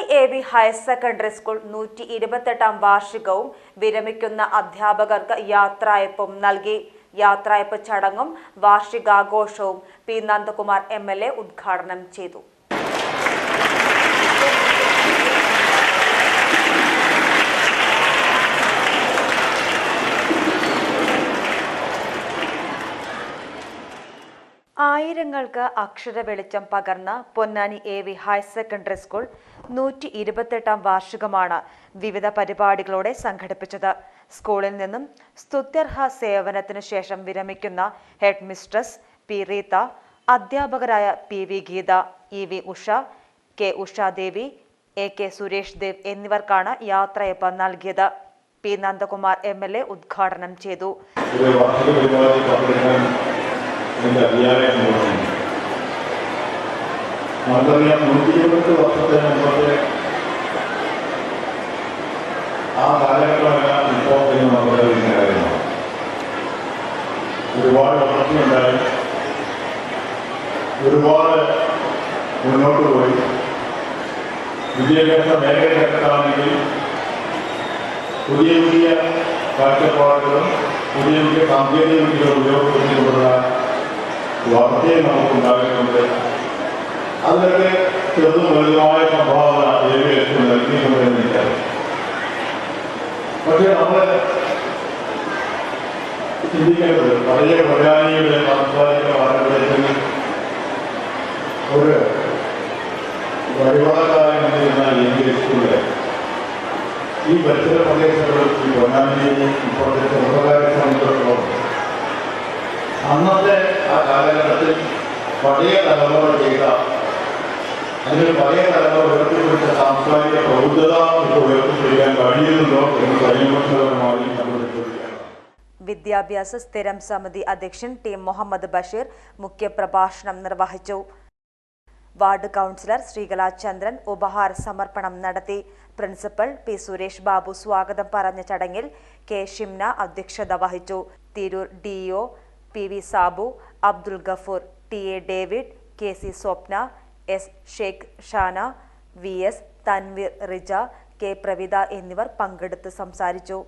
Ponnani A V higher secondary school നൂറ്റി ഇരുപത്തെട്ടാം വാർഷികവും വിരമിക്കുന്ന അധ്യാപകർക്ക് യാത്രയപ്പും നൽകി. യാത്രയപ്പ് ചടങ്ങും വാർഷികാഘോഷവും P Nandakumar M L A ഉദ്ഘാടനം ചെയ്തു. ആയിരങ്ങൾക്ക് അക്ഷര വെളിച്ചം പകർന്ന Ponnani A V higher secondary school നൂറ്റി ഇരുപത്തെട്ടാം വാർഷികമാണ് വിവിധ പരിപാടികളോടെ സംഘടിപ്പിച്ചത്. സ്കൂളിൽ നിന്നും സ്തുത്യർഹ സേവനത്തിനു ശേഷം വിരമിക്കുന്ന ഹെഡ് മിസ്ട്രസ് പി റീത്ത അധ്യാപകരായ P V Geetha E V Usha K Ushadevi A K Suresh Dev എന്നിവർക്കാണ് യാത്രയപ്പ് നൽകിയത്. P Nandakumar M L A ഉദ്ഘാടനം ചെയ്തു. ഒരു വാർഷിക പരിപാടി പങ്കെടുക്കാൻ എൻ്റെ അധികാരം കൊടുക്കുന്നു നമുക്കറിയാം നൂറ്റി ഇരുപത്തി വർഷത്തിന് മുമ്പത്തെ ആ കാലഘട്ടമെല്ലാം ഇപ്പോൾ ഇന്ന് നമ്മുടെ ഇന്ന കാര്യമാണ് ഒരുപാട് വളർച്ചയുണ്ടായി ഒരുപാട് മുന്നോട്ട് പോയി വിദ്യാഭ്യാസ മേഖലയിലെത്താണെങ്കിൽ പുതിയ പുതിയ കാഴ്ചപ്പാടുകളും പുതിയ പുതിയ സാങ്കേതിക വിദ്യകൾ ഉപയോഗപ്പെടുത്തിക്കൊണ്ടുള്ള വളർച്ചയും നമുക്കുണ്ടാകുന്നുണ്ട് അതിലൊക്കെ ചെറുതും വലുതുമായ സംഭാവന ഏവിയേഷൻ നൽകിയിട്ടുണ്ടെന്ന് എനിക്കറിയാം പക്ഷേ നമ്മൾ ചിന്തിക്കേണ്ടത് പഴയ പൊരാനിയുടെ സാംസ്കാരിക പാരമ്പര്യത്തിൽ ഒരു വഴിപാടായി നിന്നിരുന്ന ഇന്ത്യൻ സ്കൂളിലെ ഈ പരിസര പ്രദേശങ്ങളിൽ ഈ പൊന്നാനിയെയും ഇപ്പോഴത്തെ പഴയ തലമുറ ചെയ്ത അല്ലെങ്കിൽ പഴയ തലമുറ ഉയർത്തിപ്പിടിച്ച സാംസ്കാരിക പ്രബുദ്ധത ഇപ്പോൾ ഉയർത്തിപ്പിടിക്കാൻ കഴിയുന്നുണ്ടോ എന്ന് നമ്മൾ വിദ്യാഭ്യാസ സ്ഥിരം സമിതി അധ്യക്ഷൻ ടി മുഹമ്മദ് ബഷീർ മുഖ്യപ്രഭാഷണം നിർവഹിച്ചു. വാർഡ് കൗൺസിലർ ശ്രീകല ചന്ദ്രൻ ഉപഹാര സമർപ്പണം നടത്തി. പ്രിൻസിപ്പൽ പി സുരേഷ് ബാബു സ്വാഗതം പറഞ്ഞ ചടങ്ങിൽ കെ ഷിംന അധ്യക്ഷത വഹിച്ചു. Tirur DO P V Sabu Abdul Gafoor T A David K C Swapna S Sheikh Shana V S Thanveer Rija K Pravitha എന്നിവർ പങ്കെടുത്ത് സംസാരിച്ചു.